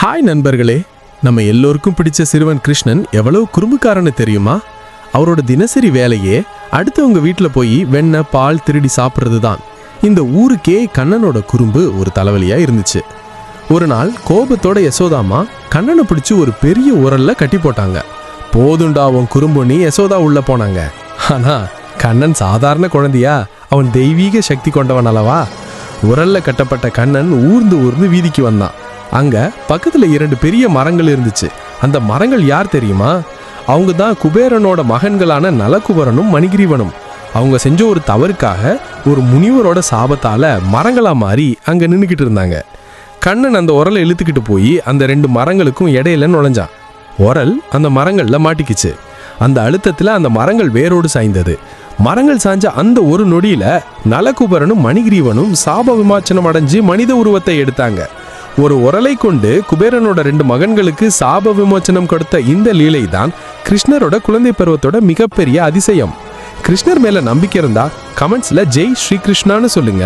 Hi நண்பர்களே. நம்ம எல்லோருக்கும் பிடிச்ச சிறுவன் கிருஷ்ணன் எவ்வளவு குறும்புக்காரன்னு தெரியுமா? அவரோட தினசரி வேலையே அடுத்தவங்க வீட்டில் போய் வெண்ணெய் பால் திருடி சாப்பிட்றது தான் இந்த ஊருக்கே கண்ணனோட குறும்பு ஒரு தலைவலியாக இருந்துச்சு. ஒரு நாள் கோபத்தோட யசோதாமா கண்ணனை பிடிச்சி ஒரு பெரிய உரல்ல கட்டி போட்டாங்க. போதுண்டா அவன் குறும்புன்னு யசோதா உள்ள போனாங்க. ஆனால் கண்ணன் சாதாரண குழந்தையா? அவன் தெய்வீக சக்தி கொண்டவன் அல்லவா? உரல்ல கட்டப்பட்ட கண்ணன் ஊர்ந்து ஊர்ந்து வீதிக்கு வந்தான். அங்க பக்கத்துல இரண்டு பெரிய மரங்கள் இருந்துச்சு. அந்த மரங்கள் யார் தெரியுமா? அவங்க தான் குபேரனோட மகன்களான நலகுபரனும் மணிகிரீவனும். அவங்க செஞ்ச ஒரு தவறுக்காக ஒரு முனிவரோட சாபத்தால மரங்களா மாறி அங்க நின்றுக்கிட்டு இருந்தாங்க. கண்ணன் அந்த உரலை இழுத்துக்கிட்டு போய் அந்த ரெண்டு மரங்களுக்கும் இடையில நுழைஞ்சான். உரல் அந்த மரங்கள்ல மாட்டிக்கிச்சு. அந்த அழுத்தத்தில் அந்த மரங்கள் வேரோடு சாய்ந்தது. மரங்கள் சாய்ஞ்ச அந்த ஒரு நொடியில நலகுபரனும் மணிகிரீவனும் சாப விமாச்சனம் அடைஞ்சு மனித உருவத்தை எடுத்தாங்க. ஒரு உரலை கொண்டு குபேரனோட ரெண்டு மகன்களுக்கு சாப விமோச்சனம் கொடுத்த இந்த லீலை தான் கிருஷ்ணரோட குழந்தை பருவத்தோட மிகப்பெரிய அதிசயம். கிருஷ்ணர் மேல நம்பிக்கை இருந்தா கமெண்ட்ஸ்ல ஜெய் ஸ்ரீ கிருஷ்ணான்னு சொல்லுங்க.